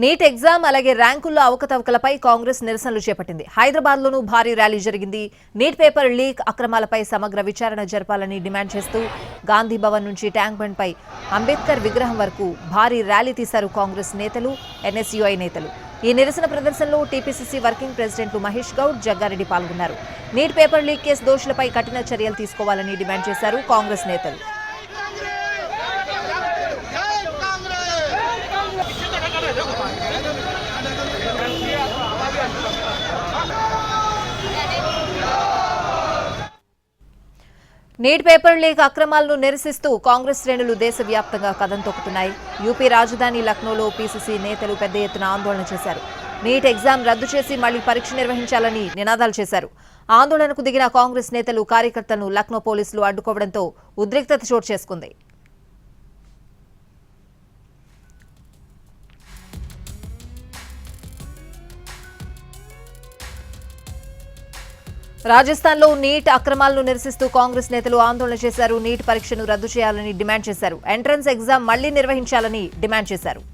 NEET exam అలాగే ర్యాంకుల్లో అవకతవకలపై కాంగ్రెస్ నిరసనలు చేపట్టింది. హైదరాబాద్ లోనూ భారీ ర్యాలీ జరిగింది. నీట్ పేపర్ లీక్ అక్రమాలపై సమగ్ర విచారణ జరపాలని డిమాండ్ చేస్తూ గాంధీ భవన్ నుంచి ట్యాంక్ బండ్పై అంబేద్కర్ విగ్రహం వరకు భారీ ర్యాలీ తీశారు కాంగ్రెస్ నేతలు ఎన్ఎస్యుఐ నేతలు. ఈ నిరసన ప్రదర్శనలో TPCC working president Mahesh Goud Jaggareddy పాల్గొన్నారు. నీట్ పేపర్ లీక్ కేసు దోషులపై కఠిన చర్యలు తీసుకోవాలని డిమాండ్ చేశారు కాంగ్రెస్ నేతలు. నీట్ పేపర్ లీక్ అక్రమాలను నిరసిస్తూ కాంగ్రెస్ శ్రేణులు దేశవ్యాప్తంగా కథం తొక్కుతున్నాయి. యూపీ రాజధాని లక్నోలో పీసీసీ నేతలు పెద్ద ఎత్తున ఆందోళన చేశారు. నీట్ ఎగ్జామ్ రద్దు చేసి మళ్ళీ పరీక్ష నిర్వహించాలని నినాదాలు చేశారు. ఆందోళనకు దిగిన కాంగ్రెస్ నేతలు కార్యకర్తలను లక్నో పోలీసులు అడ్డుకోవడంతో ఉద్రిక్తత చోటు చేసుకుంది. రాజస్థాన్లో నీట్ అక్రమాలను నిరసిస్తూ కాంగ్రెస్ నేతలు ఆందోళన చేశారు. నీట్ పరీక్షను రద్దు చేయాలని డిమాండ్ చేశారు. ఎంట్రన్స్ ఎగ్జామ్ మళ్ళీ నిర్వహించాలని డిమాండ్ చేశారు.